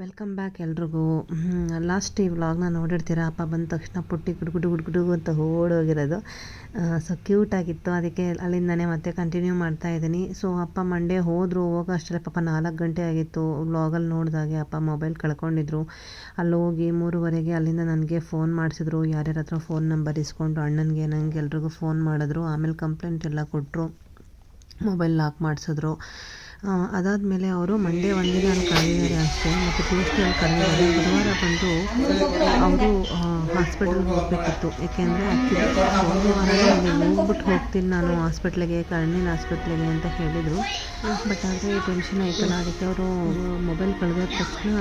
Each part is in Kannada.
ವೆಲ್ಕಮ್ ಬ್ಯಾಕ್ ಎಲ್ರಿಗೂ. ಲಾಸ್ಟ್ ಈ ವ್ಲಾಗ್ನ ನೋಡಿರ್ತೀರ? ಅಪ್ಪ ಬಂದ ತಕ್ಷಣ ಪುಟ್ಟಿ ಗುಡುಗುಡು ಗುಡುಗುಡು ಅಂತ ಓಡೋಗಿರೋದು. ಸೊ ಕ್ಯೂಟಾಗಿತ್ತು ಅದಕ್ಕೆ ಅಲ್ಲಿಂದನೇ ಮತ್ತೆ ಕಂಟಿನ್ಯೂ ಮಾಡ್ತಾ ಇದ್ದೀನಿ. ಸೊ ಅಪ್ಪ ಮಂಡೇ ಹೋದರು. ಹೋಗೋ ಅಷ್ಟರಲ್ಲಿ ಪಾಪ ನಾಲ್ಕು ಗಂಟೆ ಆಗಿತ್ತು. ವ್ಲಾಗಲ್ಲಿ ನೋಡಿದಾಗೆ ಅಪ್ಪ ಮೊಬೈಲ್ ಕಳ್ಕೊಂಡಿದ್ರು. ಅಲ್ಲಿ ಹೋಗಿ ಮೂರುವರೆಗೆ ಅಲ್ಲಿಂದ ನನಗೆ ಫೋನ್ ಮಾಡಿಸಿದ್ರು. ಯಾರ್ಯಾರ ಹತ್ರ ಫೋನ್ ನಂಬರ್ ಇಸ್ಕೊಂಡು ಅಣ್ಣನಿಗೆ ನನಗೆ ಎಲ್ರಿಗೂ ಫೋನ್ ಮಾಡಿದ್ರು. ಆಮೇಲೆ ಕಂಪ್ಲೇಂಟ್ ಎಲ್ಲ ಕೊಟ್ಟರು ಮೊಬೈಲ್ ಲಾಕ್ ಮಾಡಿಸಿದ್ರು. ಅದಾದಮೇಲೆ ಅವರು ಮಂಡೇ ಒಂದಿನ ಅಲ್ಲಿ ಕರೆದಿದ್ದಾರೆ ಅಷ್ಟೇ ಮತ್ತು ಟ್ಯೂಸ್ಡೇ ಅಲ್ಲಿ ಕರೆದಿದ್ದಾರೆ. ಬುಧವಾರ ಬಂದು ಅವರು ಹಾಸ್ಪಿಟಲ್ಗೆ ಹೋಗಬೇಕಿತ್ತು. ಏಕೆಂದರೆ ಆ್ಯಕ್ಚುಲಿ ಸೋಮವಾರ ಹೋಗ್ಬಿಟ್ಟು ಹೋಗ್ತೀನಿ ನಾನು ಹಾಸ್ಪಿಟ್ಲಿಗೆ ಕಣ್ಣಿನ ಹಾಸ್ಪಿಟ್ಲಿಗೆ ಅಂತ ಹೇಳಿದರು. ಬಟ್ ಆದರೆ ಟೆನ್ಷನ್ ಆಯಿತಲ್ಲ ಅದಕ್ಕೆ ಅವರು ಮೊಬೈಲ್ ಕಳೆದ ತಕ್ಷಣ.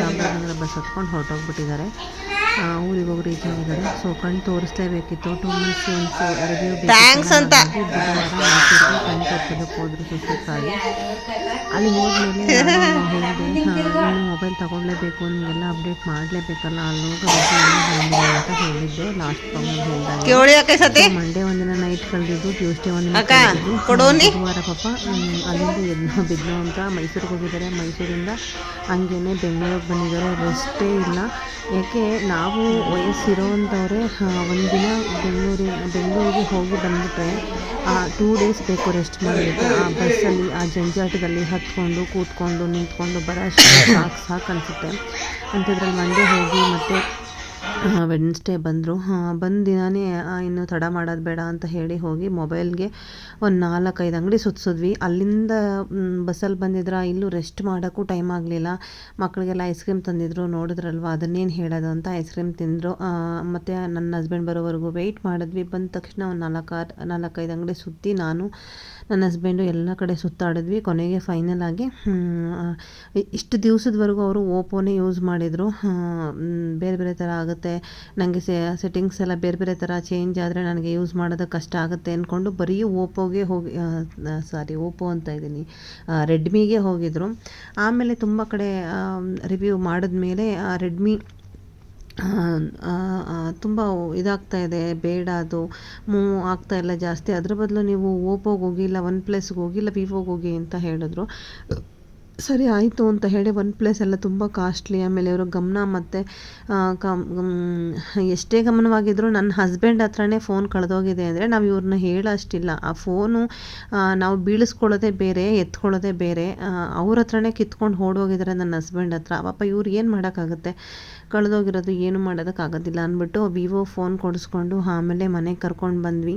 ಚಾಮರಾಜನಗರ ಬಸ್ ಹತ್ಕೊಂಡು ಹೊರಟೋಗ್ಬಿಟ್ಟಿದ್ದಾರೆ. ಊರಿಗೆ ಹೋಗಿ ರೀಚ್ ಆಗಿದ್ದಾರೆ. ಸೊ ಕಣ್ಣು ತೋರಿಸ್ಲೇಬೇಕಿತ್ತು. Two months once review thanks ಅಂತ. ಕಣ್ಣು ತೋರಿಸೋದಕ್ಕೆ ಹೋದ್ರು ಸುಸ್ತಾಗಿ ಅಲ್ಲಿ ಹೋದ್ಮೇಲೆ ನಾನು ಹೇಳಿದೆ ಇನ್ನು ಮೊಬೈಲ್ ತಗೊಳ್ಳೇಬೇಕು. ನಿಮಗೆಲ್ಲ ಅಪ್ಡೇಟ್ ಮಾಡಲೇಬೇಕಲ್ಲ. ಅಲ್ಲಿ ಹೋಗಿ ಅಂತ ಹೇಳಿದ್ದೆ ಲಾಸ್ಟ್ ಸತಿ. ಮಂಡೇ ಒಂದಿನ ನೈಟ್ ಕಳೆದಿದ್ದು ಟ್ಯೂಸ್ಡೇ ಒಂದಿನ? ಬುಧವಾರ ಪಾಪ ಅಲ್ಲಿಂದ ಎದ್ನೋ ಬಿದ್ನೋ ಅಂತ ಮೈಸೂರಿಗೆ ಹೋಗಿದ್ದಾರೆ. ಮೈಸೂರಿಂದ ಹಂಗೇನೆ ಬೆಂಗಳೂರಿಗೆ ಬಂದಿದ್ದಾರೆ. ರೆಸ್ಟೇ ಇಲ್ಲ. ಯಾಕೆ ನಾವು ವಯಸ್ಸಿರೋವಂಥವ್ರೆ ಒಂದಿನ ಬೆಂಗಳೂರಿಗೆ ಬೆಂಗಳೂರಿಗೆ ಹೋಗಿ ಬಂದುಬಿಟ್ರೆ ಟೂ ಡೇಸ್ ಬೇಕು ರೆಸ್ಟ್ ಮಾಡೋದಕ್ಕೆ ಆ ಬಸ್ಸಲ್ಲಿ, ಆ ಜಂಜಾಟದಲ್ಲಿ ಹತ್ಕೊಂಡು, ಕೂತ್ಕೊಂಡು, ನಿಂತ್ಕೊಂಡು ಬರೋ ಸಾಕು ಸಾಕು ಅನಿಸುತ್ತೆ. ಅಂಥದ್ರಲ್ಲಿ ಮಂಡೇ ಹೋಗಿ ಮತ್ತೆ ವೆಡ್ನೆಸ್ಡೇ ಬಂದರು. ಬಂದ ದಿನವೇ ಇನ್ನು ತಡ ಮಾಡೋದು ಬೇಡ ಅಂತ ಹೇಳಿ ಹೋಗಿ ಮೊಬೈಲ್ಗೆ ಒಂದು ನಾಲ್ಕೈದು ಅಂಗಡಿ ಸುತ್ತಿಸಿದ್ವಿ ಅಲ್ಲಿಂದ ಬಸ್ಸಲ್ಲಿ ಬಂದಿದ್ರೆ, ಇಲ್ಲೂ ರೆಸ್ಟ್ ಮಾಡೋಕ್ಕೂ ಟೈಮ್ ಆಗಲಿಲ್ಲ. ಮಕ್ಕಳಿಗೆಲ್ಲ ಐಸ್ ಕ್ರೀಮ್ ತಂದಿದ್ರು, ನೋಡಿದ್ರಲ್ವ, ಅದನ್ನೇನು ಹೇಳೋದು ಅಂತ ಐಸ್ ಕ್ರೀಮ್ ತಿಂದರು. ಮತ್ತು ನನ್ನ ಹಸ್ಬೆಂಡ್ ಬರೋವರೆಗೂ ವೆಯ್ಟ್ ಮಾಡಿದ್ವಿ. ಬಂದ ತಕ್ಷಣ ಒಂದು ನಾಲ್ಕಾರು, ನಾಲ್ಕೈದು ಅಂಗಡಿ ಸುತ್ತಿ ನಾನು ನನ್ನ ಹಸ್ಬೆಂಡು ಎಲ್ಲ ಕಡೆ ಸುತ್ತಾಡಿದ್ವಿ. ಕೊನೆಗೆ ಫೈನಲ್ ಆಗಿ ಇಷ್ಟು ದಿವಸದವರೆಗೂ ಅವರು ಓಪೋನೇ ಯೂಸ್ ಮಾಡಿದರು. ಬೇರೆ ಬೇರೆ ಥರ ಆಗುತ್ತೆ. ನನಗೆ ಸೆಟ್ಟಿಂಗ್ಸ್ ಎಲ್ಲ ಬೇರೆ ಬೇರೆ ಥರ ಚೇಂಜ್ ಆದರೆ ನನಗೆ ಯೂಸ್ ಮಾಡೋದಕ್ಕೆ ಕಷ್ಟ ಆಗುತ್ತೆ ಅಂದ್ಕೊಂಡು ಬರೀ ಓಪೋಗೆ ಹೋಗಿ ಸಾರಿ ಓಪೋ ಅಂತ ಇದ್ದೀನಿ. ರೆಡ್ಮಿಗೆ ಹೋಗಿದ್ರು. ಆಮೇಲೆ ತುಂಬ ಕಡೆ ರಿವ್ಯೂ ಮಾಡಿದ್ಮೇಲೆ ರೆಡ್ಮಿ ತುಂಬ ಇದಾಗ್ತಾ ಇದೆ, ಬೇಡ ಅದು. ಮೂವ್ ಇಲ್ಲ ಜಾಸ್ತಿ. ಅದ್ರ ಬದಲು ನೀವು ಓಪೋಗೆ ಹೋಗಿ ಇಲ್ಲ ಒನ್ ಪ್ಲಸ್ಗೆ ಹೋಗಿ ಇಲ್ಲ ವಿವೋಗೆ ಹೋಗಿ ಅಂತ ಹೇಳಿದ್ರು. ಸರಿ ಆಯಿತು ಅಂತ ಹೇಳಿ ಒನ್ ಪ್ಲಸ್ ಎಲ್ಲ ತುಂಬ ಕಾಸ್ಟ್ಲಿ ಆಮೇಲೆ ಇವರು ಗಮನ ಮತ್ತು ಎಷ್ಟೇ ಗಮನವಾಗಿದ್ದರೂ ನನ್ನ ಹಸ್ಬೆಂಡ್ ಹತ್ರನೇ ಫೋನ್ ಕಳೆದೋಗಿದೆ ಅಂದರೆ ನಾವು ಇವ್ರನ್ನ ಹೇಳೋಷ್ಟಿಲ್ಲ. ಆ ಫೋನು ನಾವು ಬೀಳಿಸ್ಕೊಳ್ಳೋದೇ ಬೇರೆ, ಎತ್ಕೊಳ್ಳೋದೆ ಬೇರೆ ಅವ್ರ ಹತ್ರನೇ ಕಿತ್ಕೊಂಡು ಓಡೋಗಿದ್ದಾರೆ ನನ್ನ ಹಸ್ಬೆಂಡ್ ಹತ್ರ. ಪಾಪ ಇವ್ರು ಏನು ಮಾಡೋಕ್ಕಾಗುತ್ತೆ? ಕಳೆದೋಗಿರೋದು ಏನು ಮಾಡೋದಕ್ಕಾಗೋದಿಲ್ಲ ಅಂದ್ಬಿಟ್ಟು ವಿವೋ ಫೋನ್ ಕೊಡಿಸ್ಕೊಂಡು ಆಮೇಲೆ ಮನೆಗೆ ಕರ್ಕೊಂಡು ಬಂದ್ವಿ.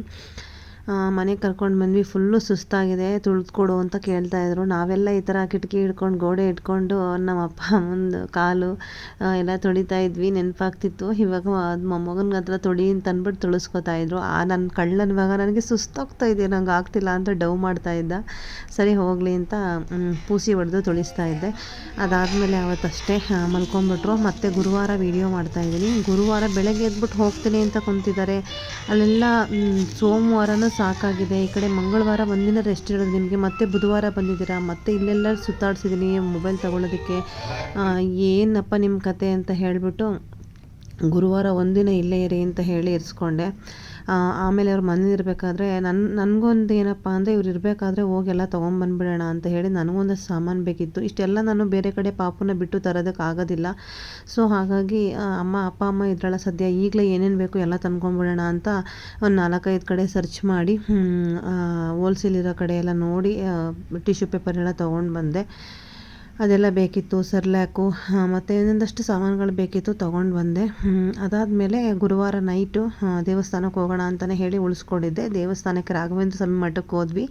ಮನೆಗೆ ಕರ್ಕೊಂಡು ಬಂದ್ವಿ. ಫುಲ್ಲು ಸುಸ್ತಾಗಿದೆ. ತುಳಿದ್ಕೊಡು ಅಂತ ಕೇಳ್ತಾ ಇದ್ರು. ನಾವೆಲ್ಲ ಈ ಥರ ಕಿಟಕಿ ಹಿಡ್ಕೊಂಡು, ಗೋಡೆ ಇಟ್ಕೊಂಡು ನಮ್ಮ ಅಪ್ಪ, ಅಮ್ಮಂದು ಕಾಲು ಎಲ್ಲ ತೊಳಿತಾ ಇದ್ವಿ. ನೆನಪಾಗ್ತಿತ್ತು. ಇವಾಗ ಮೊಮ್ಮಗನ ಹತ್ರ ತೊಳಿ ಅಂತ ಅಂದ್ಬಿಟ್ಟು ತುಳಿಸ್ಕೊತಾ ಇದ್ರು. ಆ ನನ್ನ ಕಳ್ಳನ ಇವಾಗ ನನಗೆ ಸುಸ್ತಾಗ್ತಾ ಇದೆ. ನಂಗೆ ಆಗ್ತಿಲ್ಲ ಅಂತ ಡವ್ ಮಾಡ್ತಾ ಇದ್ದ. ಸರಿ, ಹೋಗಲಿ ಅಂತ ಪೂಸಿ ಹೊಡೆದು ತುಳಿಸ್ತಾ ಇದ್ದೆ. ಅದಾದಮೇಲೆ ಅವತ್ತಷ್ಟೇ ಮಲ್ಕೊಂಬಿಟ್ರು ಮತ್ತೆ ಗುರುವಾರ ವೀಡಿಯೋ ಮಾಡ್ತಾ ಇದ್ದೀನಿ. ಗುರುವಾರ ಬೆಳಗ್ಗೆ ಎದ್ಬಿಟ್ಟು ಹೋಗ್ತೀನಿ ಅಂತ ಕುಂತಿದ್ದಾರೆ. ಅಲ್ಲೆಲ್ಲ ಸೋಮವಾರನೂ ಸಾಕಾಗಿದೆ. ಈ ಕಡೆ ಮಂಗಳವಾರ ಒಂದಿನ ರೆಸ್ಟ್ ಇರೋದು ನಿಮಗೆ. ಮತ್ತೆ ಬುಧವಾರ ಬಂದಿದ್ದೀರಾ? ಮತ್ತೆ ಇಲ್ಲೆಲ್ಲ ಸುತ್ತಾಡ್ಸಿದ್ದೀನಿ ಮೊಬೈಲ್ ತಗೊಳ್ಳೋದಕ್ಕೆ ಏನಪ್ಪ ನಿಮ್ಮ ಕತೆ ಅಂತ ಹೇಳಿಬಿಟ್ಟು ಗುರುವಾರ ಒಂದಿನ ಇಲ್ಲೇ ಇರಿ ಅಂತ ಹೇಳಿ ಇರಿಸ್ಕೊಂಡೆ. ಆಮೇಲೆ ಅವ್ರು ಮನೇಲಿ ಇರಬೇಕಾದ್ರೆ ನನ್ನ ನನಗೊಂದು ಏನಪ್ಪ ಅಂದರೆ ಇವ್ರು ಇರಬೇಕಾದ್ರೆ ಹೋಗಿ ಎಲ್ಲ ತೊಗೊಂಬಂದ್ಬಿಡೋಣ ಅಂತ ಹೇಳಿ ನನಗೊಂದಷ್ಟು ಸಾಮಾನು ಬೇಕಿತ್ತು. ಇಷ್ಟೆಲ್ಲ ನಾನು ಬೇರೆ ಕಡೆ ಪಾಪುನ ಬಿಟ್ಟು ತರೋದಕ್ಕೆ ಆಗೋದಿಲ್ಲ. ಸೊ ಹಾಗಾಗಿ ಅಮ್ಮ, ಅಪ್ಪ, ಅಮ್ಮ ಇದ್ರಲ್ಲ ಸದ್ಯ ಈಗಲೇ ಏನೇನು ಬೇಕು ಎಲ್ಲ ತಂದ್ಕೊಂಡ್ಬಿಡೋಣ ಅಂತ ಒಂದು ನಾಲ್ಕೈದು ಕಡೆ ಸರ್ಚ್ ಮಾಡಿ ಹೋಲ್ಸೇಲ್ ಇರೋ ಕಡೆ ಎಲ್ಲ ನೋಡಿ ಟಿಶ್ಯೂ ಪೇಪರ್ ಎಲ್ಲ ತೊಗೊಂಡು ಬಂದೆ. ಅದೆಲ್ಲ ಬೇಕಿತ್ತು ಸರ್ಲ್ಯಾಕು ಮತ್ತು ಇನ್ನೊಂದಷ್ಟು ಸಾಮಾನುಗಳು ಬೇಕಿತ್ತು ತೊಗೊಂಡು ಬಂದೆ. ಅದಾದಮೇಲೆ ಗುರುವಾರ ನೈಟು ದೇವಸ್ಥಾನಕ್ಕೆ ಹೋಗೋಣ ಅಂತಲೇ ಹೇಳಿ ಉಳಿಸ್ಕೊಂಡಿದ್ದೆ. ದೇವಸ್ಥಾನಕ್ಕೆ ರಾಘವೇಂದ್ರ ಸ್ವಾಮಿ ಮಠಕ್ಕೆ ಹೋದ್ವಿ.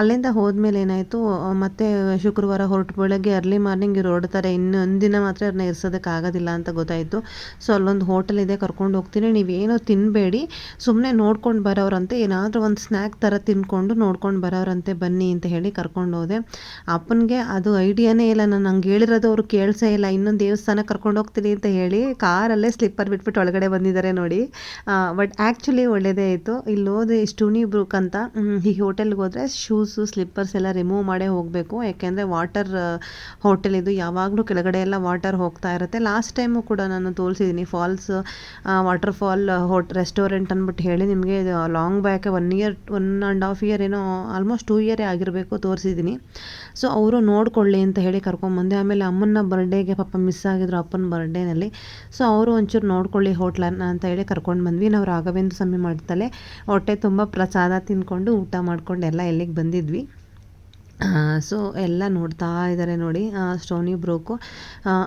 ಅಲ್ಲಿಂದ ಹೋದ್ಮೇಲೆ ಏನಾಯಿತು ಮತ್ತೆ ಶುಕ್ರವಾರ ಹೊರಟು ಬೆಳಗ್ಗೆ ಅರ್ಲಿ ಮಾರ್ನಿಂಗ್ ಇವ್ರು ಹೊರಡ್ತಾರೆ ಇನ್ನೊಂದು ಒಂದಿನ ಮಾತ್ರ ಅವ್ರನ್ನ ಇರ್ಸೋದಕ್ಕೆ ಆಗೋದಿಲ್ಲ ಅಂತ ಗೊತ್ತಾಯಿತು. ಸೊ ಅಲ್ಲೊಂದು ಹೋಟೆಲ್ ಇದೆ, ಕರ್ಕೊಂಡು ಹೋಗ್ತೀನಿ. ನೀವೇನೋ ತಿನ್ನಬೇಡಿ ಸುಮ್ಮನೆ ನೋಡ್ಕೊಂಡು ಬರೋರಂತೆ ಏನಾದರೂ ಒಂದು ಸ್ನ್ಯಾಕ್ ಥರ ತಿನ್ಕೊಂಡು ನೋಡ್ಕೊಂಡು ಬರೋರಂತೆ ಬನ್ನಿ ಅಂತ ಹೇಳಿ ಕರ್ಕೊಂಡು ಹೋದೆ. ಅಪ್ಪನಿಗೆ ಅದು ಐಡಿಯಾನೇ ಇಲ್ಲ. ನಾನು ನಂಗೆ ಹೇಳಿರೋದು ಅವರು ಕೇಳಿಸೇ ಇಲ್ಲ. ಇನ್ನೊಂದು ದೇವಸ್ಥಾನ ಕರ್ಕೊಂಡು ಹೋಗ್ತೀನಿ ಅಂತ ಹೇಳಿ ಕಾರಲ್ಲೇ ಸ್ಲಿಪ್ಪರ್ ಬಿಟ್ಬಿಟ್ಟು ಒಳಗಡೆ ಬಂದಿದ್ದಾರೆ ನೋಡಿ. ಬಟ್ ಆ್ಯಕ್ಚುಲಿ ಒಳ್ಳೆಯದೇ ಆಯಿತು ಇಲ್ಲಿ ಹೋದ್ರೆ ಸ್ಟೂನಿ ಬ್ರೂಕ್ ಅಂತ ಈ ಹೋಟೆಲ್ಗೆ ಹೋದರೆ ಶೂಸು, ಸ್ಲಿಪ್ಪರ್ಸ್ ಎಲ್ಲ ರಿಮೂವ್ ಮಾಡೇ ಹೋಗಬೇಕು. ಯಾಕೆಂದರೆ ವಾಟರ್ ಹೋಟೆಲ್ ಇದು ಯಾವಾಗಲೂ ಕೆಳಗಡೆ ಎಲ್ಲ ವಾಟರ್ ಹೋಗ್ತಾ ಇರುತ್ತೆ. ಲಾಸ್ಟ್ ಟೈಮು ಕೂಡ ನಾನು ತೋರಿಸಿದ್ದೀನಿ falls water fall hot, restaurant ಅಂದ್ಬಿಟ್ಟು ಹೇಳಿ ನಿಮಗೆ long back, one year, one and half year ಏನೋ, ಆಲ್ಮೋಸ್ಟ್ ಟೂ ಇಯರೇ ಆಗಿರಬೇಕು ತೋರಿಸಿದ್ದೀನಿ. ಸೊ, ಅವರು ನೋಡ್ಕೊಳ್ಳಿ ಅಂತ ಹೇಳಿ ಕರ್ಕೊಂಬಂದೆ ಆಮೇಲೆ ಅಮ್ಮನ ಬರ್ಡೇಗೆ ಪಾಪ ಮಿಸ್ ಆಗಿದ್ರು ಅಪ್ಪನ ಬರ್ಡೇನಲ್ಲಿ ಸೊ ಅವರು ಒಂಚೂರು ನೋಡ್ಕೊಳ್ಳಿ ಹೋಟ್ಲನ್ನ ಅಂತ ಹೇಳಿ ಕರ್ಕೊಂಡು ಬಂದ್ವಿ. ನಾವು ರಾಘವೇಂದ್ರ ಸ್ವಾಮಿ ಮಾಡ್ತಾಳೆ ಹೊಟ್ಟೆ ತುಂಬ ಪ್ರಸಾದ ತಿಂದ್ಕೊಂಡು ಊಟ ಮಾಡ್ಕೊಂಡು ಎಲ್ಲ ಎಲ್ಲಿಗೆ ಬಂದಿದ್ವಿ. ಸೊ ಎಲ್ಲ ನೋಡ್ತಾ ಇದ್ದಾರೆ ನೋಡಿ. ಸ್ಟೋನಿ ಬ್ರೋಕು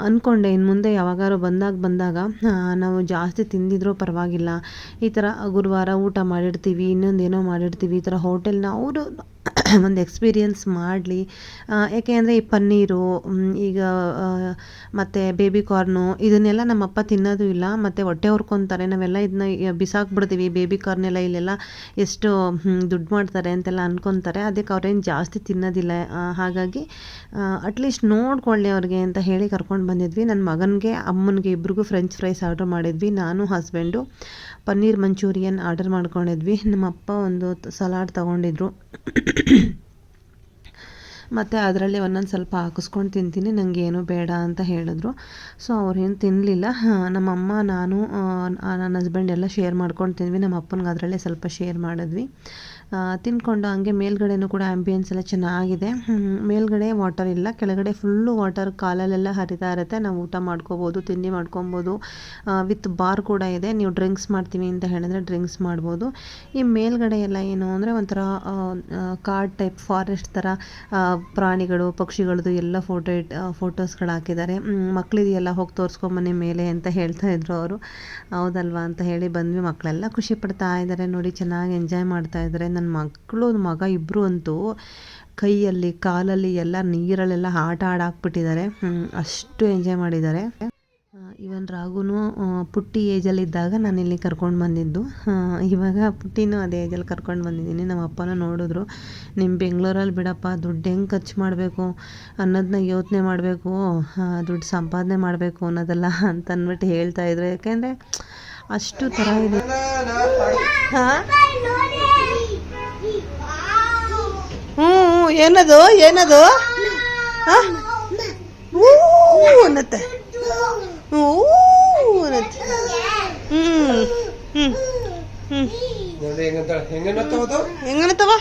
ಅಂದ್ಕೊಂಡೆ ಇನ್ನು ಮುಂದೆ ಯಾವಾಗಾರು ಬಂದಾಗ ಬಂದಾಗ ನಾವು ಜಾಸ್ತಿ ತಿಂದಿದ್ರೂ ಪರವಾಗಿಲ್ಲ. ಈ ಥರ ಗುರುವಾರ ಊಟ ಮಾಡಿರ್ತೀವಿ ಇನ್ನೊಂದೇನೋ ಮಾಡಿರ್ತೀವಿ, ಈ ಥರ ಹೋಟೆಲ್ನ ಅವರು ಒಂದು ಎಕ್ಸ್ಪೀರಿಯನ್ಸ್ ಮಾಡಲಿ. ಯಾಕೆ ಅಂದರೆ ಈ ಪನ್ನೀರು ಈಗ ಮತ್ತು ಬೇಬಿ ಕಾರ್ನು ಇದನ್ನೆಲ್ಲ ನಮ್ಮಪ್ಪ ತಿನ್ನೋದು ಇಲ್ಲ. ಮತ್ತು ಹೊಟ್ಟೆ ಹೊರ್ಕೊತಾರೆ. ನಾವೆಲ್ಲ ಇದನ್ನ ಬಿಸಾಕ್ಬಿಡ್ತೀವಿ. ಬೇಬಿ ಕಾರ್ನೆಲ್ಲ ಇಲ್ಲೆಲ್ಲ ಎಷ್ಟು ದುಡ್ಡು ಮಾಡ್ತಾರೆ ಅಂತೆಲ್ಲ ಅಂದ್ಕೊತಾರೆ ಅದಕ್ಕೆ ಅವ್ರೇನು ಜಾಸ್ತಿ ತಿನ್ನೋದಿಲ್ಲ. ಹಾಗಾಗಿ ಅಟ್ಲೀಸ್ಟ್ ನೋಡ್ಕೊಳ್ಳಿ ಅವ್ರಿಗೆ ಅಂತ ಹೇಳಿ ಕರ್ಕೊಂಡು ಬಂದಿದ್ವಿ. ನನ್ನ ಮಗನಿಗೆ, ಅಮ್ಮನಿಗೆ ಇಬ್ರಿಗೂ ಫ್ರೆಂಚ್ ಫ್ರೈಸ್ ಆರ್ಡ್ರ್ ಮಾಡಿದ್ವಿ. ನಾನು ಹಸ್ಬೆಂಡು ಪನ್ನೀರ್ ಮಂಚೂರಿಯನ್ ಆರ್ಡರ್ ಮಾಡ್ಕೊಂಡಿದ್ವಿ. ನಮ್ಮ ಅಪ್ಪ ಒಂದು ಸಲಾಡ್ ತೊಗೊಂಡಿದ್ರು. ಮತ್ತು ಅದರಲ್ಲಿ ಒಂದೊಂದು ಸ್ವಲ್ಪ ಹಾಕಿಸ್ಕೊಂಡು ತಿಂತೀನಿ ನನಗೆ ಏನು ಬೇಡ ಅಂತ ಹೇಳಿದ್ರು. ಸೊ ಅವ್ರೇನು ತಿನ್ನಲಿಲ್ಲ ನಮ್ಮಮ್ಮ ನಾನು ನನ್ನ ಹಸ್ಬೆಂಡ್ ಎಲ್ಲ ಶೇರ್ ಮಾಡ್ಕೊಂಡು ತಿಂದ್ವಿ. ನಮ್ಮ ಅಪ್ಪನಿಗೆ ಅದರಲ್ಲೇ ಸ್ವಲ್ಪ ಶೇರ್ ಮಾಡಿದ್ವಿ. ತಿನ್ಕೊಂಡು ಹಂಗೆ ಮೇಲ್ಗಡೆನೂ ಕೂಡ ಆ್ಯಂಬಿಯನ್ಸ್ ಎಲ್ಲ ಚೆನ್ನಾಗಿದೆ. ಮೇಲ್ಗಡೆ ವಾಟರ್ ಇಲ್ಲ, ಕೆಳಗಡೆ ಫುಲ್ಲು ವಾಟರ್ ಕಾಲಲ್ಲೆಲ್ಲ ಹರಿತಾ ಇರುತ್ತೆ. ನಾವು ಊಟ ಮಾಡ್ಕೋಬೋದು, ತಿಂಡಿ ಮಾಡ್ಕೊಬೋದು ವಿತ್ ಬಾರ್ ಕೂಡ ಇದೆ. ನೀವು ಡ್ರಿಂಕ್ಸ್ ಮಾಡ್ತೀವಿ ಅಂತ ಹೇಳಿದ್ರೆ ಡ್ರಿಂಕ್ಸ್ ಮಾಡ್ಬೋದು. ಈ ಮೇಲ್ಗಡೆ ಎಲ್ಲ ಏನು ಅಂದರೆ ಒಂಥರ ಕಾಡ್ ಟೈಪ್ ಫಾರೆಸ್ಟ್ ಥರ ಪ್ರಾಣಿಗಳು ಪಕ್ಷಿಗಳದ್ದು ಎಲ್ಲ ಫೋಟೋ ಇಟ್ ಫೋಟೋಸ್ಗಳು ಹಾಕಿದ್ದಾರೆ. ಮಕ್ಕಳಿದೆಯಲ್ಲ ಹೋಗಿ ತೋರಿಸ್ಕೊಂಬನ್ನಿ ಮೇಲೆ ಅಂತ ಹೇಳ್ತಾ ಇದ್ರು ಅವರು. ಹೌದಲ್ವಾ ಅಂತ ಹೇಳಿ ಬಂದ್ವಿ ಮಕ್ಕಳೆಲ್ಲ. ಖುಷಿ ಪಡ್ತಾ ಇದ್ದಾರೆ ನೋಡಿ, ಚೆನ್ನಾಗಿ ಎಂಜಾಯ್ ಮಾಡ್ತಾ ಇದ್ದಾರೆ. ನನ್ನ ಮಕ್ಕಳು ಮಗ ಇಬ್ಬರು ಅಂತೂ ಕೈಯಲ್ಲಿ, ಕಾಲಲ್ಲಿ ಎಲ್ಲ, ನೀರಲ್ಲೆಲ್ಲ ಆಟ ಆಡಾಕ್ಬಿಟ್ಟಿದ್ದಾರೆ. ಅಷ್ಟು ಎಂಜಾಯ್ ಮಾಡಿದ್ದಾರೆ. ಇವನ್ ರಾಗುನು ಪುಟ್ಟಿ ಏಜಲ್ಲಿದ್ದಾಗ ನಾನು ಇಲ್ಲಿ ಕರ್ಕೊಂಡು ಬಂದಿದ್ದು. ಇವಾಗ ಪುಟ್ಟಿನೂ ಅದೇ ಏಜಲ್ಲಿ ಕರ್ಕೊಂಡು ಬಂದಿದ್ದೀನಿ. ನಮ್ಮ ಅಪ್ಪನೂ ನೋಡಿದ್ರು ನಿಮ್ಮ ಬೆಂಗಳೂರಲ್ಲಿ ಬಿಡಪ್ಪ, ದುಡ್ಡು ಹೆಂಗೆ ಖರ್ಚು ಮಾಡಬೇಕು? ಅನ್ನೋದನ್ನ ಯೋಚನೆ ಮಾಡಬೇಕು? ದುಡ್ಡು ಸಂಪಾದನೆ ಮಾಡಬೇಕು ಅನ್ನೋದೆಲ್ಲ? ಅಂತ ಅಂದ್ಬಿಟ್ಟು ಹೇಳ್ತಾ ಇದ್ರು. ಯಾಕೆಂದರೆ ಅಷ್ಟು ಥರ ಇದೆ. ಹಾಂ ಹ್ಞೂ ಏನದು ಏನದು? ಹಾಂ? ಊ ಅನ್ನತ್ತೆ. ಊ ಅನ್ನತ್ತೆ. ಹ್ಞೂ ಹ್ಞೂ ಹ್ಞೂ ಹೆಂಗನತ್ತವ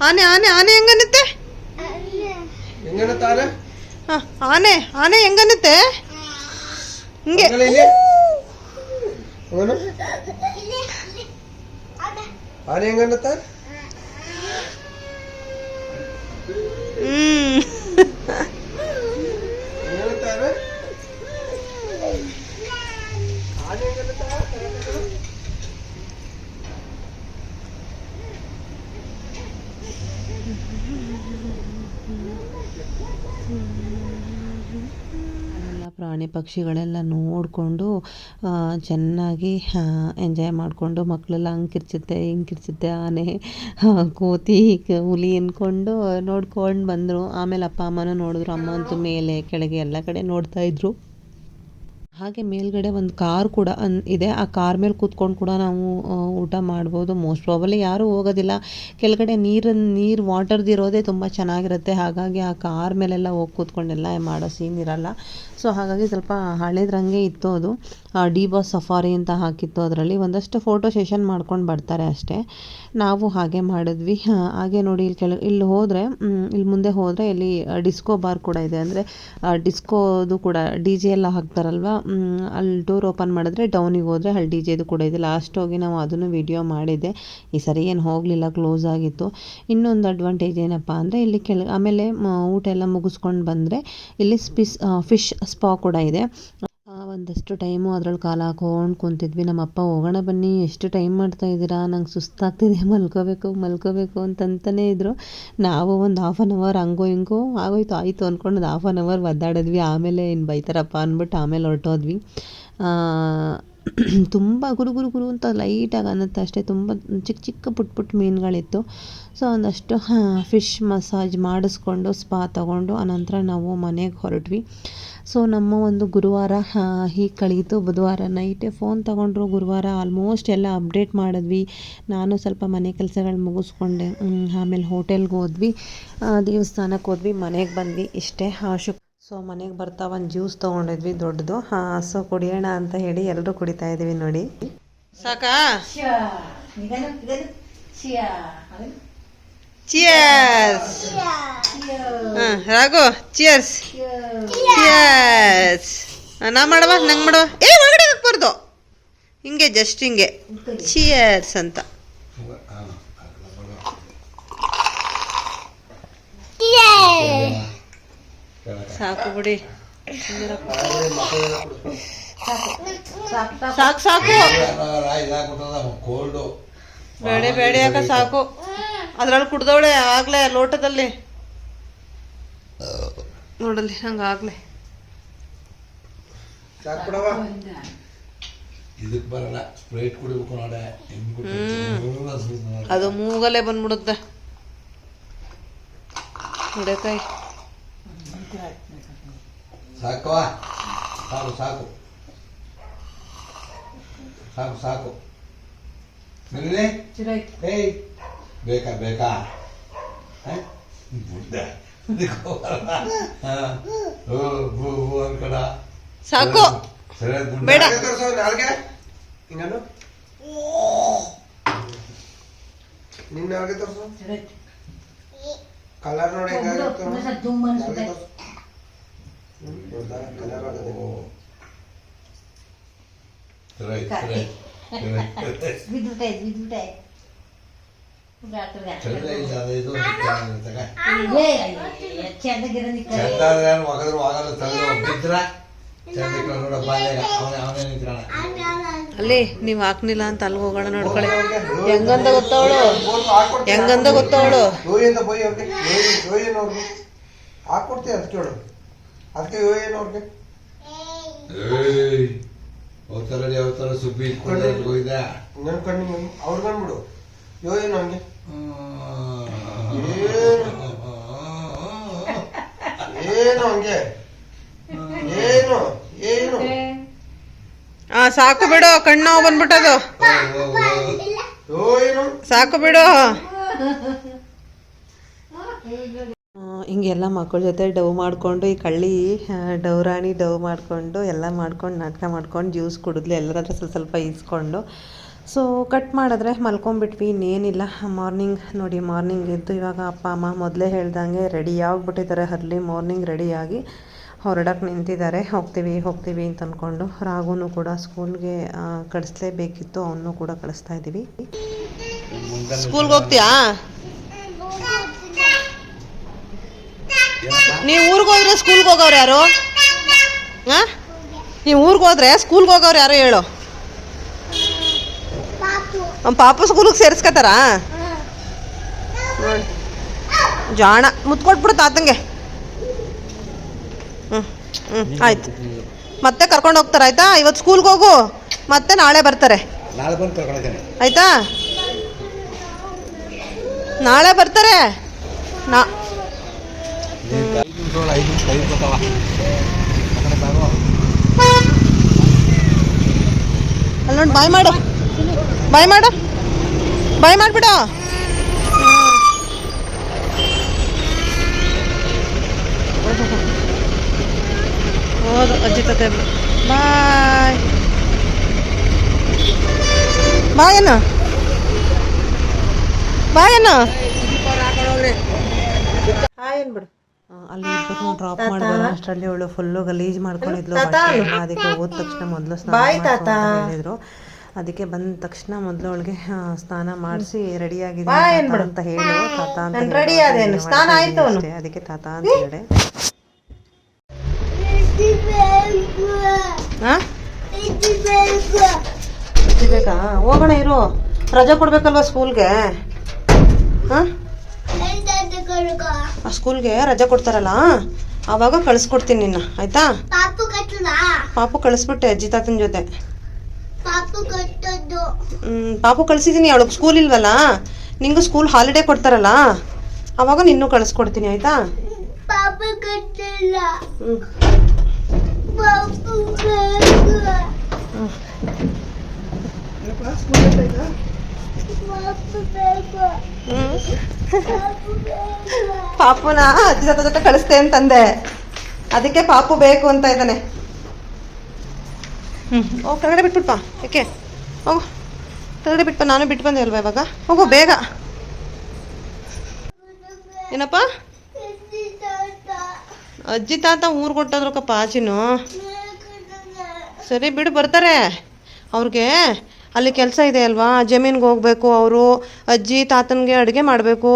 ಆನೆ ಆನೆ ಆನೆ ಹೆಂಗನತ್ತೆ ಹಾಂ ಆನೆ ಆನೆ ಹೆಂಗನತ್ತೆ ಹಿಂಗೆ. ಆನೆ ಹೆಂಗನ್ನತ್ತ ಹ್ಞೂ ಹೆಂಗನ್ನತ್ತಾರ ಆನೆ ಹೆಂಗನ್ನತ್ತಾರ ಎಲ್ಲ ಪ್ರಾಣಿ ಪಕ್ಷಿಗಳೆಲ್ಲ ನೋಡಿಕೊಂಡು ಚೆನ್ನಾಗಿ ಎಂಜಾಯ್ ಮಾಡಿಕೊಂಡು ಮಕ್ಕಳೆಲ್ಲ ಹಂಗೆ ಕಿರ್ಚುತ್ತೆ ಹಿಂಗೆ ಕಿರ್ಚುತ್ತೆ ಆನೆ ಕೋತಿ ಹುಲಿ ಅಂದ್ಕೊಂಡು ನೋಡ್ಕೊಂಡು ಬಂದರು. ಆಮೇಲೆ ಅಪ್ಪ ಅಮ್ಮನೂ ನೋಡಿದ್ರು, ಅಮ್ಮ ಅಂತೂ ಮೇಲೆ, ಕೆಳಗೆ ಎಲ್ಲ ಕಡೆ ನೋಡ್ತಾ ಇದ್ರು. ಹಾಗೆ ಮೇಲ್ಗಡೆ ಒಂದು ಕಾರ್ ಕೂಡ ಅನ್, ಇದೆ. ಆ ಕಾರ್ ಮೇಲೆ ಕೂತ್ಕೊಂಡು ಕೂಡ ನಾವು ಊಟ ಮಾಡ್ಬೋದು. ಮೋಸ್ಟ್ ಪ್ರಾಬಲಿ ಯಾರೂ ಹೋಗೋದಿಲ್ಲ. ಕೆಳಗಡೆ ನೀರನ್ನು ನೀರು ವಾಟರ್ದಿರೋದೇ ತುಂಬ ಚೆನ್ನಾಗಿರುತ್ತೆ. ಹಾಗಾಗಿ ಆ ಕಾರ್ ಮೇಲೆಲ್ಲ ಹೋಗಿ ಕೂತ್ಕೊಂಡೆಲ್ಲ ಮಾಡೋ ಸೀನ್ ಇರಲ್ಲ. ಸೊ ಹಾಗಾಗಿ ಸ್ವಲ್ಪ ಹಳೇದ್ರಂಗೆ ಇತ್ತು ಅದು. ಡಿ ಬಾಸ್ ಸಫಾರಿ ಅಂತ ಹಾಕಿತ್ತು ಅದರಲ್ಲಿ. ಒಂದಷ್ಟು ಫೋಟೋ ಸೆಷನ್ ಮಾಡ್ಕೊಂಡು ಬರ್ತಾರೆ ಅಷ್ಟೇ. ನಾವು ಹಾಗೆ ಮಾಡಿದ್ವಿ. ಹಾಗೆ ನೋಡಿ ಇಲ್ಲಿ ಕೆಳ ಇಲ್ಲಿ ಹೋದರೆ ಇಲ್ಲಿ ಮುಂದೆ ಹೋದರೆ ಇಲ್ಲಿ ಡಿಸ್ಕೋ ಬಾರ್ ಕೂಡ ಇದೆ. ಅಂದರೆ ಡಿಸ್ಕೋದು ಕೂಡ ಡಿ ಜೆ ಎಲ್ಲ ಹಾಕ್ತಾರಲ್ವ? ಅಲ್ಲಿ ಡೋರ್ ಓಪನ್ ಮಾಡಿದ್ರೆ ಡೌನಿಗೆ ಹೋದರೆ ಅಲ್ಲಿ ಡಿ ಜೆದು ಕೂಡ ಇದೆ. ಲಾಸ್ಟ್ ಹೋಗಿ ನಾವು ಅದನ್ನು ವಿಡಿಯೋ ಮಾಡಿದ್ದೆ ಈ ಸರಿ ಏನು ಹೋಗಲಿಲ್ಲ ಕ್ಲೋಸ್ ಆಗಿತ್ತು. ಇನ್ನೊಂದು ಅಡ್ವಾಂಟೇಜ್ ಏನಪ್ಪ ಅಂದರೆ ಇಲ್ಲಿ ಕೆಳ ಆಮೇಲೆ ಊಟ ಎಲ್ಲ ಮುಗಿಸ್ಕೊಂಡು ಬಂದರೆ ಇಲ್ಲಿ ಸ್ಪಿಸ್ ಫಿಶ್ ಸ್ಪಾ ಕೂಡ ಇದೆ. ಒಂದಷ್ಟು ಟೈಮು ಅದ್ರಲ್ಲಿ ಕಾಲ ಹಾಕೊಂಡು ಕುಂತಿದ್ವಿ. ನಮ್ಮ ಅಪ್ಪ ಹೋಗೋಣ ಬನ್ನಿ, ಎಷ್ಟು ಟೈಮ್ ಮಾಡ್ತಾ ಇದ್ದೀರಾ? ನಂಗೆ ಸುಸ್ತಾಗ್ತಿದೆ, ಮಲ್ಕೋಬೇಕು ಮಲ್ಕೋಬೇಕು ಅಂತಂತಲೇ ಇದ್ದರು ನಾವು ಒಂದು ಹಾಫ್ ಆನ್ ಅವರ್ ಹಂಗೋ ಹಿಂಗೋ ಆಗೋಯ್ತು. ಆಯಿತು ಅಂದ್ಕೊಂಡು ಒಂದು ಹಾಫ್ ಆನ್ ಅವರ್ ಒದ್ದಾಡಿದ್ವಿ. ಆಮೇಲೆ ಇನ್ನು ಬೈತಾರಪ್ಪ ಅಂದ್ಬಿಟ್ಟು ಆಮೇಲೆ ಹೊರಟೋದ್ವಿ. ತುಂಬ ಗುರು ಗುರು ಗುರು ಅಂತ ಲೈಟಾಗಿ ಅನ್ನತ್ತೆ ಅಷ್ಟೇ. ತುಂಬ ಚಿಕ್ಕ ಚಿಕ್ಕ ಪುಟ್ ಪುಟ್ ಮೀನುಗಳಿತ್ತು. ಸೊ ಒಂದಷ್ಟು ಫಿಶ್ ಮಸಾಜ್ ಮಾಡಿಸ್ಕೊಂಡು, ಸ್ಪಾ ತಗೊಂಡು, ಆನಂತರ ನಾವು ಮನೆಗೆ ಹೊರಟ್ವಿ. ಸೊ ನಮ್ಮ ಒಂದು ಗುರುವಾರ ಹೀಗೆ ಕಳೀತು. ಬುಧವಾರ ನೈಟೇ ಫೋನ್ ತಗೊಂಡ್ರು. ಗುರುವಾರ ಆಲ್ಮೋಸ್ಟ್ ಎಲ್ಲ ಅಪ್ಡೇಟ್ ಮಾಡಿದ್ವಿ. ನಾನು ಸ್ವಲ್ಪ ಮನೆ ಕೆಲಸಗಳು ಮುಗಿಸ್ಕೊಂಡೆ. ಆಮೇಲೆ ಹೋಟೆಲ್ಗೆ ಹೋದ್ವಿ. ದೇವಸ್ಥಾನಕ್ಕೆ ಹೋದ್ವಿ. ಮನೆಗೆ ಬಂದ್ವಿ ಇಷ್ಟೇ. ಶುಕ್ ಸೊ ಮನೆಗೆ ಬರ್ತಾ ಒಂದು ಜ್ಯೂಸ್ ತೊಗೊಂಡಿದ್ವಿ ದೊಡ್ಡದು. ಸೊ ಕುಡಿಯೋಣ ಅಂತ ಹೇಳಿ ಎಲ್ಲರೂ ಕುಡಿತಾ ಇದ್ದೀವಿ ನೋಡಿ. ಸಾಕಾ? ಚಿಯರ್ಸ್ ರಾಘು ಚಿಯರ್ಸ್ ಚಿಯರ್ಸ್ ನಾ ಮಾಡವ? ನಂಗೆ ಮಾಡವ? ಏ ಒಳಗಡೆ ಹಾಕ್ಬಾರ್ದು. ಹಿಂಗೆ ಜಸ್ಟ್ ಹಿಂಗೆ. ಚಿಯರ್ಸ್ ಅಂತ. ಸಾಕು ಬಿಡಿ. ಸಾಕು ಸಾಕು. ಸಾಕು ಬೇಡ ಬೇಡ ಯಾಕ ಸಾಕು? ಅದ್ರಲ್ಲಿ ಕುಡ್ದವಳೆ ಆಗ್ಲೇ ಲೋಟದಲ್ಲಿ. ನೋಡಲ್ಲಿ ಹಂಗಾಗ್ಲೆ ಸಾಕು ಬಿಡವ ಇದಕ್ ಬರಲ್ಲ ಸ್ಪ್ರೈಟ್ ಕುಡಿಬೇಕು ನೋಡೆ ಹೆಂಗ್ ಅದು ಮೂಗಲ್ಲೇ ಬಂದ್ಬಿಡುತ್ತೆ. ಹುಡೆಕಾಯಿ ಸಾಕು ಸಾಕು. ಸಾಕು ಸಾಕು. ಸಾಕು ಏಯ್. ಬೇಕಾ ಬೇಕಾ? ಹ? ಬುಡ್ಡ ಇದಕ್ಕೂ ಹ. ಓ, ಬು, ಬು ಅನ್ಕೊಡ. ಸಾಕು. ಬೇಡ. ನಾಲ್ಗೆ ನಿನ್ನ ನಾಲ್ಗೆ ತೋರ್ಸು. ಕಲರ್ ನೋಡಿ ಕಲರ್ ಆಗದೆ. ರೈಟ್ ರೈಟ್ ಸರಿ. ಸರಿ. ಒಗದ್ರು ಬಿದ್ರ ಅವನೇ ಅವನೇ ಅಲ್ಲಿ ನೀವ್ ಹಾಕ್ನಿಲ್ಲ ಅಂತ ಅಲ್ಲಿ ಹೋಗೋಣ ನೋಡ್ಕೊಳ್ಳಿ ಹೆಂಗಂದ ಗೊತ್ತವಳು? ಹೆಂಗಂದ ಗೊತ್ತವಳು? ಯೋಯಿಂದ ಬೈ ಅವ್ರಿಗೆ. ಹಾಕ್ಕೊಡ್ತೀಯ ಅದಕ್ಕೆ ಹೇಳು ಅದಕ್ಕೆ ಯೋಯನ್ ಅವ್ರಿಗೆ ಏಯ್ ಅವತರ ಅವತರ ಸುಬ್ಬಿ ಇಟ್ಕೊಂಡು ಹೋಗಿದ್ದ ನನ್ ಕಣ್ಣು ಅವ್ರು ಬಂದ್ಬಿಡು. ಯೋಯನ್ ಅವ್ನಿಗೆ ಏನು ಹಂಗೆ? ಏನು? ಏನು? ಆ ಸಾಕು ಬಿಡು ಕಣ್ಣು ನೋವು ಬಂದ್ಬಿಟ್ಟದು. ಏನು ಸಾಕು ಬಿಡು. ಹಿಂಗೆಲ್ಲ ಮಕ್ಕಳ ಜೊತೆ ಡವ್ ಮಾಡಿಕೊಂಡು ಈ ಕಳ್ಳಿ ಡವ್ರಾಣಿ ಡವ್ ರಾಣಿ ಡವ್ ಮಾಡಿಕೊಂಡು ಎಲ್ಲ ಮಾಡ್ಕೊಂಡು ನಾಟಕ ಮಾಡ್ಕೊಂಡು ಜ್ಯೂಸ್ ಕುಡಿದ್ಲು ಎಲ್ಲರ ಹತ್ರ ಸ್ವಲ್ಪ ಸ್ವಲ್ಪ ಈಸ್ಕೊಂಡು ಸೊ ಕಟ್ ಮಾಡಿದ್ರೆ ಮಲ್ಕೊಂಬಿಟ್ವಿ ಇನ್ನೇನಿಲ್ಲ. ಮಾರ್ನಿಂಗ್ ನೋಡಿ ಮಾರ್ನಿಂಗ್ ಎದ್ದು ಇವಾಗ ಅಪ್ಪ, ಅಮ್ಮ ಮೊದಲೇ ಹೇಳ್ದಂಗೆ ರೆಡಿ ಆಗಿಬಿಟ್ಟಿದ್ದಾರೆ. ಅರ್ಲಿ ಮಾರ್ನಿಂಗ್ ರೆಡಿಯಾಗಿ ಹೊರಡಕ್ಕೆ ನಿಂತಿದ್ದಾರೆ. ಹೋಗ್ತೀವಿ ಹೋಗ್ತೀವಿ ಅಂತ ಅಂದ್ಕೊಂಡು ರಾಗುನು ಕೂಡ ಸ್ಕೂಲ್ಗೆ ಕಳಿಸ್ಲೇಬೇಕಿತ್ತು. ಅವನು ಕೂಡ ಕಳಿಸ್ತಾ ಇದ್ದೀವಿ. ಸ್ಕೂಲ್ಗೆ ಹೋಗ್ತೀಯಾ? ನೀವು ಊರಿಗೆ ಹೋದ್ರೆ ಸ್ಕೂಲ್ಗೆ ಹೋಗೋರು ಯಾರು? ಹಾ ನೀವು ಊರಿಗೆ ಹೋದ್ರೆ ಸ್ಕೂಲ್ಗೆ ಹೋಗೋರು ಯಾರು ಹೇಳು. ನಮ್ಮ ಪಾಪ ಸ್ಕೂಲಿಗೆ ಸೇರಿಸ್ಕತಾರಾ ನೋಡಿ ಜಾಣ ಮುತ್ಕೊಟ್ಬಿಡು ತಾತಂಗೆ ಹ್ಞೂ ಹ್ಞೂ ಆಯ್ತು ಮತ್ತೆ ಕರ್ಕೊಂಡು ಹೋಗ್ತಾರೆ ಆಯ್ತಾ ಇವತ್ತು ಸ್ಕೂಲ್ಗೆ ಹೋಗು ಮತ್ತೆ ನಾಳೆ ಬರ್ತಾರೆ ಆಯ್ತಾ ನಾಳೆ ಬರ್ತಾರೆ ನಾ ಅಲ್ಲಿ ನೋಡಿ ಬಾಯ್ ಮಾಡು ಬಾಯ್ ಮಾಡು. ಬಾಯ್ ಮಾಡಿಬಿಡು. ಹೌದು ಅಜ್ಜಿ ತತೆ ಬಾಯ್. ಬಾಯ್ ಅಣ್ಣ. ಬಾಯ್ ಅಣ್ಣ. ಹಾಯ್ ಅನ್ಬಿಡು. ಅಲ್ಲಿ ಇಬ್ಬರು ಡ್ರಾಪ್ ಮಾಡಿದ್ರು ಅಷ್ಟರಲ್ಲಿ ಅವಳು ಫುಲ್ಲು ಗಲೀಜ್ ಮಾಡ್ಕೊಂಡಿದ್ಲು. ಅದಕ್ಕೆ ಹೋದ ತಕ್ಷಣ ಮೊದಲು ಸ್ನಾನ ಹೇಳಿದ್ರು. ಅದಕ್ಕೆ ಬಂದ ತಕ್ಷಣ ಮೊದಲು ಅವಳಿಗೆ ಸ್ನಾನ ಮಾಡಿಸಿ ರೆಡಿ ಆಗಿದೆ ಅಂತ ಹೇಳು ತಾತ ಅಂತ. ಅಷ್ಟೇ. ಅದಕ್ಕೆ ತಾತ ಅಂತ ಹೇಳಿ. ಹಾಂ ಬೇಕಾ ಹೋಗೋಣ ಇರು. ರಜೆ ಕೊಡ್ಬೇಕಲ್ವಾ ಸ್ಕೂಲ್ಗೆ? ಹಾಂ ಆ ಸ್ಕೂಲ್ಗೆ ರಜೆ ಕೊಡ್ತಾರಲ್ಲ? ಅವಾಗ ಕಳಿಸ್ಕೊಡ್ತೀನಿ ನಿನ್ನ ಆಯ್ತಾ? ಪಾಪು ಕಳಿಸ್ಬಿಟ್ಟೆ ಅಜ್ಜಿ ತಾತನ ಜೊತೆ. ಪಾಪು ಕಳ್ಸಿದ್ದೀನಿ ಅವಳಿಗೆ ಸ್ಕೂಲ್ ಇಲ್ವಲ್ಲ? ನಿಂಗು ಸ್ಕೂಲ್ ಹಾಲಿಡೇ ಕೊಡ್ತಾರಲ್ಲ? ಅವಾಗ ನಿನ್ನೂ ಕಳಿಸ್ಕೊಡ್ತೀನಿ ಆಯ್ತಾ? ಪಾಪುನ ಅಜ್ಜಿ ಜೊತೆ ಕಳಿಸ್ತೆ ಅಂತಂದೆ ಅದಕ್ಕೆ ಪಾಪು ಬೇಕು ಅಂತ ಇದ್ದಾನೆ. ಹ್ಞೂ ಓ ಕೆಳಗಡೆ ಬಿಟ್ಬಿಟ್ಪ ಯಾಕೆ ಹೋಗು. ಕೆಳಗಡೆ ಬಿಟ್ಪ ನಾನು ಬಿಟ್ಟು ಬಂದೆ ಅಲ್ವಾ ಇವಾಗ? ಹೋಗು, ಬೇಗ. ಏನಪ್ಪ? ಅಜ್ಜಿ ತಾತ ಊರು ಕೊಟ್ಟದ್ರಕ್ಕಪ್ಪ ಆಚಿನು? ಸರಿ, ಬಿಡು, ಬರ್ತಾರೆ. ಅವ್ರಿಗೆ ಅಲ್ಲಿ ಕೆಲಸ ಇದೆ ಅಲ್ವಾ? ಜಮೀನ್ಗೆ ಹೋಗ್ಬೇಕು ಅವರು. ಅಜ್ಜಿ ತಾತನಿಗೆ ಅಡುಗೆ ಮಾಡಬೇಕು.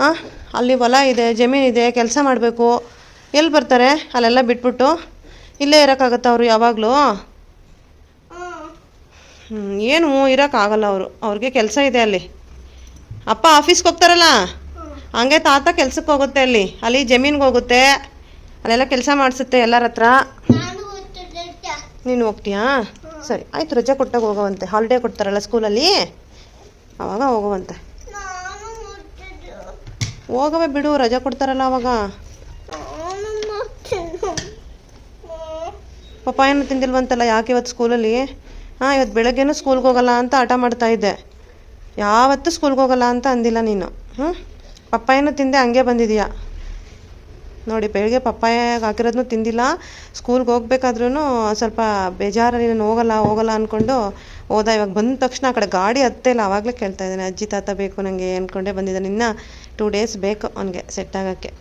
ಹಾಂ ಅಲ್ಲಿ ಹೊಲ ಇದೆ ಜಮೀನಿದೆ ಕೆಲಸ ಮಾಡಬೇಕು. ಎಲ್ಲಿ ಬರ್ತಾರೆ? ಅಲ್ಲೆಲ್ಲ ಬಿಟ್ಬಿಟ್ಟು? ಇಲ್ಲೇ ಇರೋಕ್ಕಾಗತ್ತ ಅವರು ಯಾವಾಗಲೂ? ಏನು ಇರೋಕ್ಕಾಗಲ್ಲ ಅವರು. ಅವ್ರಿಗೆ ಕೆಲಸ ಇದೆ ಅಲ್ಲಿ. ಅಪ್ಪ ಆಫೀಸ್ಗೆ ಹೋಗ್ತಾರಲ್ಲ? ಹಂಗೆ ತಾತ ಕೆಲ್ಸಕ್ಕೆ ಹೋಗುತ್ತೆ ಅಲ್ಲಿ. ಅಲ್ಲಿ ಜಮೀನ್ಗೆ ಹೋಗುತ್ತೆ. ಅಲ್ಲೆಲ್ಲ ಕೆಲಸ ಮಾಡಿಸುತ್ತೆ ಎಲ್ಲರ ಹತ್ರ. ನಾನು ಹೋಗ್ತೀಯಾ? ಸರಿ, ಆಯ್ತು, ರಜೆ ಕೊಟ್ಟಾಗ ಹೋಗುವಂತೆ. ಹಾಲಿಡೇ ಕೊಡ್ತಾರಲ್ಲ ಸ್ಕೂಲಲ್ಲಿ ಅವಾಗ ಹೋಗುವಂತೆ. ಹೋಗವೇ ಬಿಡು, ರಜೆ ಕೊಡ್ತಾರಲ್ಲ ಅವಾಗ. ಪಪ್ಪ ಏನು ತಿಂದಿಲ್ವಂತಲ್ಲ ಯಾಕೆ ಇವತ್ತು ಸ್ಕೂಲಲ್ಲಿ ಹಾಂ ಇವತ್ತು ಬೆಳಗ್ಗೆನೂ ಸ್ಕೂಲ್ಗೆ ಹೋಗಲ್ಲ ಅಂತ ಹಠ ಮಾಡ್ತಾ ಇದ್ದೆ. ಯಾವತ್ತೂ ಸ್ಕೂಲ್ಗೆ ಹೋಗಲ್ಲ ಅಂತ ಅಂದಿಲ್ಲ ನೀನು. ಹ್ಞೂ ಪಪ್ಪಾಯನೂ ತಿಂದೆ, ಹಂಗೆ ಬಂದಿದೀಯಾ. ನೋಡಿ ಬೆಳಗ್ಗೆ ಪಪ್ಪಾಯ ಹಾಕಿರೋದನ್ನೂ ತಿಂದಿಲ್ಲ. ಸ್ಕೂಲ್ಗೆ ಹೋಗ್ಬೇಕಾದ್ರೂ ಸ್ವಲ್ಪ ಬೇಜಾರು ನೀನು ಹೋಗಲ್ಲ ಹೋಗಲ್ಲ ಅಂದ್ಕೊಂಡು ಹೋದ. ಇವಾಗ ಬಂದ ತಕ್ಷಣ ಆ ಕಡೆ ಗಾಡಿ ಹತ್ತೇ ಇಲ್ಲ. ಆವಾಗಲೇ ಕೇಳ್ತಾ ಇದ್ದಾನೆ, ಅಜ್ಜಿ ತಾತ ಬೇಕು ನನಗೆ ಅಂದ್ಕೊಂಡೇ ಬಂದಿದ್ದಾನೆ ಇನ್ನು ಟೂ ಡೇಸ್ ಬೇಕು ಅವನಿಗೆ ಸೆಟ್ ಆಗೋಕ್ಕೆ.